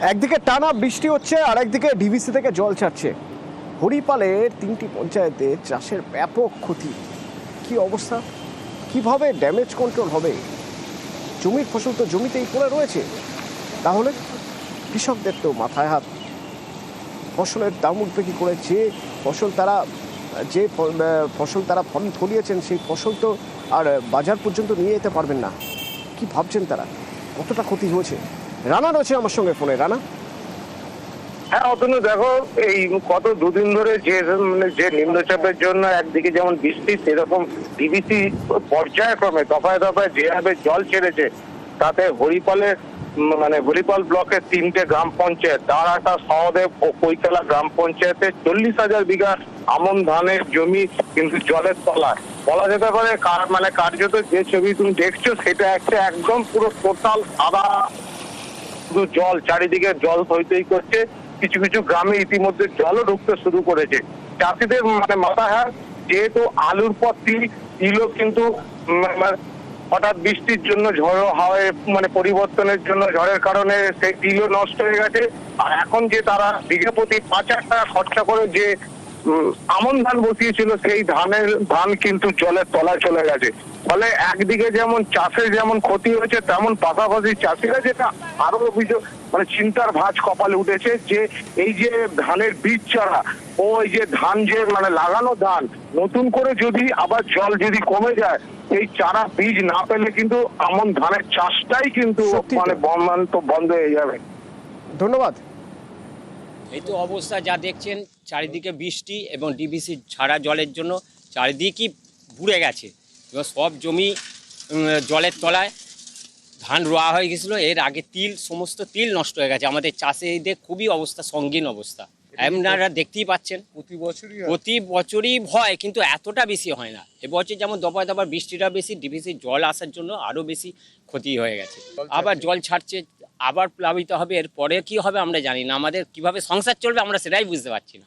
একদিকে টানা বৃষ্টি হচ্ছে আর একদিকে ডিভিসি থেকে জল ছাড়ছে। হরিপালের তিনটি পঞ্চায়েতে চাষের ব্যাপক ক্ষতি। কি অবস্থা? কীভাবে ড্যামেজ কন্ট্রোল হবে? জমির ফসল তো জমিতেই পড়ে রয়েছে। তাহলে কৃষকদের তো মাথায় হাত। ফসলের দাম উঠবে কি করে? যে ফসল তারা, যে ফসল তারা ফল ফলিয়েছেন, সেই ফসল তো আর বাজার পর্যন্ত নিয়ে যেতে পারবেন না। কি ভাবছেন তারা? কতটা ক্ষতি হয়েছে? রানা রয়েছে আমার সঙ্গে ফোনে, রানা? হ্যাঁ অতনু, দেখো, এই কত দুদিন ধরে যে মানে যে নিম্নচাপের জন্য একদিকে যেমন বৃষ্টি, সেরকম ডিবিসি পর্যায়ক্রমে দফায় দফায় যেভাবে জল ছেড়েছে, তাতে হরিপালে মানে হরিপাল ব্লকের তিনটে গ্রাম পঞ্চায়েত, দাঁড়াটা, সহদেব ও কৈতলা গ্রাম পঞ্চায়েতে চল্লিশ হাজার বিঘা আমন ধানের জমি কিন্তু জলের তলায়। বলা যেতে পারে মানে কার্যত যে ছবি তুমি দেখছ, সেটা একটা একদম পুরো টোটাল সাদা শুধু জল, চারিদিকে জল থই থই করছে। কিছু কিছু গ্রামে ইতিমধ্যে জলও ঢুকতে শুরু করেছে। চাষিদের মানে মাথা হার যেহেতু আলুর তিল তিলও কিন্তু মানে হঠাৎ বৃষ্টির জন্য ঝড়ো হাওয়ায় মানে পরিবর্তনের জন্য ঝড়ের কারণে সেই তিলও নষ্ট হয়ে গেছে। আর এখন যে তারা বিঘা প্রতি পাঁচ হাজার টাকা খরচা করে যে আমন ধান বসিয়েছিল সেই ধানের ধান কিন্তু জলের তলায় চলে গেছে। ফলে একদিকে যেমন চাষের যেমন ক্ষতি হয়েছে তেমন পাশাপাশি চাষিরা যেটা আরও অভিযোগ মানে চিন্তার ভাঁজ কপালে উঠেছে যে এই যে ধানের বীজ চারা ও এই যে ধান যে মানে লাগানো ধান নতুন করে যদি আবার জল যদি কমে যায় এই চারা বীজ না পেলে কিন্তু আমন ধানের চাষটাই কিন্তু মানে বন্ধ বন্ধ হয়ে যাবে। ধন্যবাদ। এই তো অবস্থা যা দেখছেন চারিদিকে বৃষ্টি এবং ডিবিসি ছাড়া জলের জন্য চারিদিকই বুড়ে গেছে। এবার সব জমি জলের তলায় ধান রোয়া হয়ে গেছিল। এর আগে তিল সমস্ত তিল নষ্ট হয়ে গেছে। আমাদের চাষিদের খুবই অবস্থা সঙ্গীন অবস্থা। আপনারা দেখতেই পাচ্ছেন। প্রতি বছরই প্রতি বছরই হয় কিন্তু এতটা বেশি হয় না। এবছর যেমন দফায় দফায় বৃষ্টিটা বেশি ডিবিসি জল আসার জন্য আরও বেশি ক্ষতি হয়ে গেছে। আবার জল ছাড়ছে আবার প্লাবিত হবে এরপরে কি হবে আমরা জানি না। আমাদের কীভাবে সংসার চলবে আমরা সেটাই বুঝতে পারছি না।